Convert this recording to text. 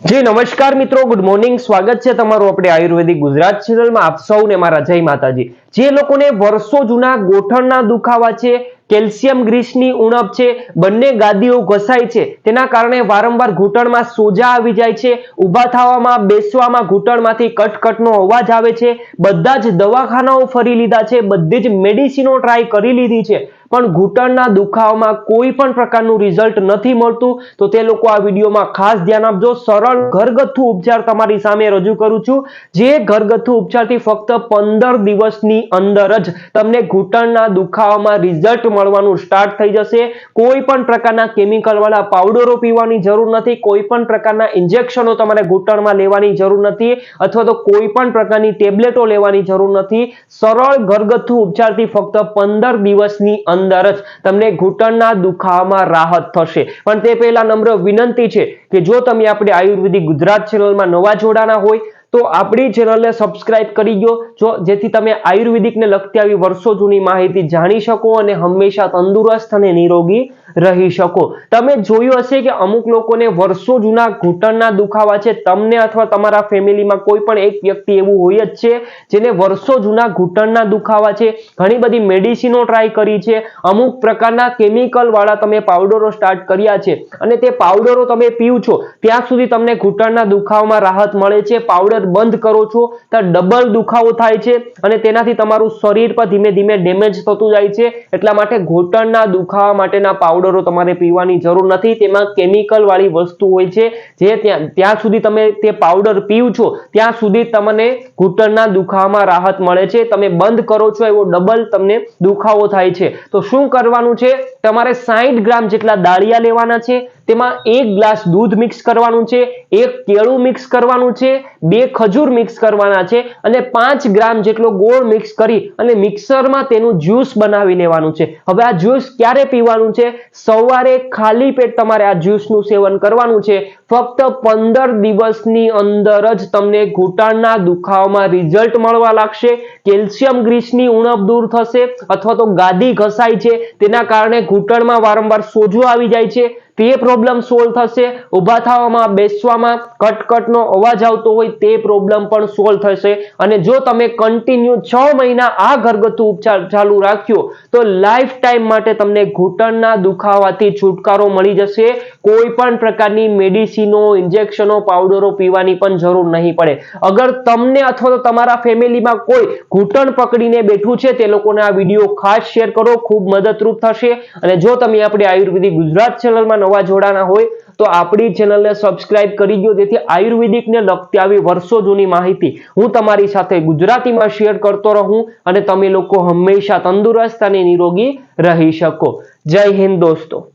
જી, નમસ્કાર મિત્રો. Good morning સ્વાગત છે તમારું આપણે આયુર્વેદિક ગુજરાત ચેનલમાં આપ સૌને મારા જય માતાજી. જે લોકોને વર્ષો જૂના ગોઠણના દુખાવા છે, કેલ્શિયમ ગ્રીસની ઉણપ છે, બંને ગાદીઓ ઘસાય છે, તેના કારણે વારંવાર ઘૂંટણમાં સોજા આવી જાય છે, ઊભા થવામાં, બેસવામાં ઘૂંટણમાંથી કટકટનો અવાજ આવે છે, બધા જ દવાખાનાઓ ફરી લીધા છે, બધી જ મેડિસિનો ટ્રાય કરી લીધી છે. પણ ઘૂંટણના દુખાવામાં કોઈ પણ પ્રકારનું રિઝલ્ટ નથી મળતું. તો તે લોકો આ વિડીયોમાં ખાસ ધ્યાન આપજો. સરળ ઘરગથ્થુ ઉપચાર તમારી સામે રજૂ કરું છું. જે ઘરગથ્થુ ઉપચારથી ફક્ત પંદર દિવસની અંદર જ તમને ઘૂંટણના દુખાવામાં રિઝલ્ટ મળવાનું સ્ટાર્ટ થઈ જશે. કોઈ પણ પ્રકારના કેમિકલ વાળા પાવડરો પીવાની જરૂર નથી. કોઈ પણ પ્રકારના ઇન્જેક્શનો તમારે ઘૂંટણમાં લેવાની જરૂર નથી. અથવા તો કોઈ પણ પ્રકારની ટેબ્લેટો લેવાની જરૂર નથી. સરળ ઘરગથ્થુ ઉપચારથી ફક્ત પંદર દિવસની અંદર જ તમને ઘૂંટણના દુખાવામાં રાહત થશે. પણ તે પહેલા નમ્ર વિનંતી છે કે જો તમે આપણે આયુર્વેદિક ગુજરાત ચેનલમાં નવા જોડાના હોય, તો આપણી ચેનલને સબસ્ક્રાઇબ કરી દો, જો જેથી તમે આયુર્વેદિકને લગતી આવી વર્ષો જૂની માહિતી જાણી શકો અને હંમેશા તંદુરસ્ત અને નિરોગી રહી શકો. તમે જોયું હશે કે અમુક લોકોને વર્ષો જૂના ઘૂંટણના દુખાવા છે. તમને અથવા તમારા ફેમિલીમાં કોઈ પણ એક વ્યક્તિ એવું હોય જ છે, જેને વર્ષો જૂના ઘૂંટણના દુખાવા છે. ઘણી બધી મેડિસિનો ટ્રાય કરી છે. અમુક પ્રકારના કેમિકલ વાળા તમે પાવડરો સ્ટાર્ટ કર્યા છે. અને તે પાવડરો તમે પીવ છો, ત્યાં સુધી તમને ઘૂંટણના દુખાવામાં રાહત મળે છે. પાવડર બંધ કરો છો, ત્યાં ડબલ દુખાવો થાય છે અને તેનાથી તમારું શરીર પર ધીમે ધીમે ડેમેજ થતું જાય છે. એટલા માટે ઘૂંટણના દુખાવા માટેના પાવડરો તમારે પીવાની જરૂર નથી. તેમાં કેમિકલ વાળી વસ્તુ હોય છે, જે ત્યાં ત્યાં સુધી તમે તે પાવડર પીવ છો, ત્યાં સુધી તમને ઘૂંટણના દુખાવામાં રાહત મળે છે. તમે બંધ કરો છો, એવો ડબલ તમને દુખાવો થાય છે. તો શું કરવાનું છે? તમારે સાઈઠ ગ્રામ જેટલા દાળિયા લેવાના છે. તેમાં એક ગ્લાસ દૂધ મિક્સ કરવાનું છે, એક કેળું મિક્સ કરવાનું છે, બે ખજૂર મિક્સ કરવાના છે અને પાંચ ગ્રામ જેટલો ગોળ મિક્સ કરી અને મિક્સરમાં તેનું જ્યુસ બનાવી લેવાનું છે. હવે આ જ્યુસ ક્યારે પીવાનું છે? સવારે ખાલી પેટ તમારે આ જ્યુસનું સેવન કરવાનું છે. ફક્ત પંદર દિવસની અંદર જ તમને ઘૂંટણના દુખાવામાં રિઝલ્ટ મળવા લાગશે, કેલ્શિયમ ગ્રીસની ઉણપ દૂર થશે અથવા તો ગાદી ઘસાય છે, તેના કારણે ઘૂંટણમાં વારંવાર સોજો આવી જાય છે, તે પ્રોબ્લેમ સોલ્વ થશે, ઊભા થવામાં, બેસવામાં, કટકટનો અવાજ આવતો હોય તે પ્રોબ્લેમ પણ સોલ્વ થશે. અને જો તમે કન્ટિન્યુ છ મહિના આ ઘરગથ્થુ ઉપચાર ચાલુ રાખ્યો, તો લાઈફ ટાઈમ માટે તમને ઘૂંટણના દુખાવાથી છુટકારો મળી જશે. કોઈ પણ પ્રકારની મેડિસિનો, ઇન્જેક્શનો, પાવડરો પીવાની પણ જરૂર નહીં પડે. અગર તમને અથવા તો તમારા ફેમિલીમાં કોઈ ઘૂંટણ પકડીને બેઠું છે, તે લોકોને આ વીડિયો ખાસ શેર કરો, ખૂબ મદદરૂપ થશે. અને જો તમે આપણી આયુર્વેદિક ગુજરાત ચેનલમાં નવા જોડાના હોય, તો આપણી ચેનલને સબસ્ક્રાઇબ કરી દો જેથી આયુર્વેદિકને લગતી આવી વર્ષો જૂની માહિતી હું તમારી સાથે ગુજરાતીમાં શેર કરતો રહું અને તમે લોકો હંમેશા તંદુરસ્ત અને નિરોગી રહી શકો. જય હિન્દ દોસ્તો.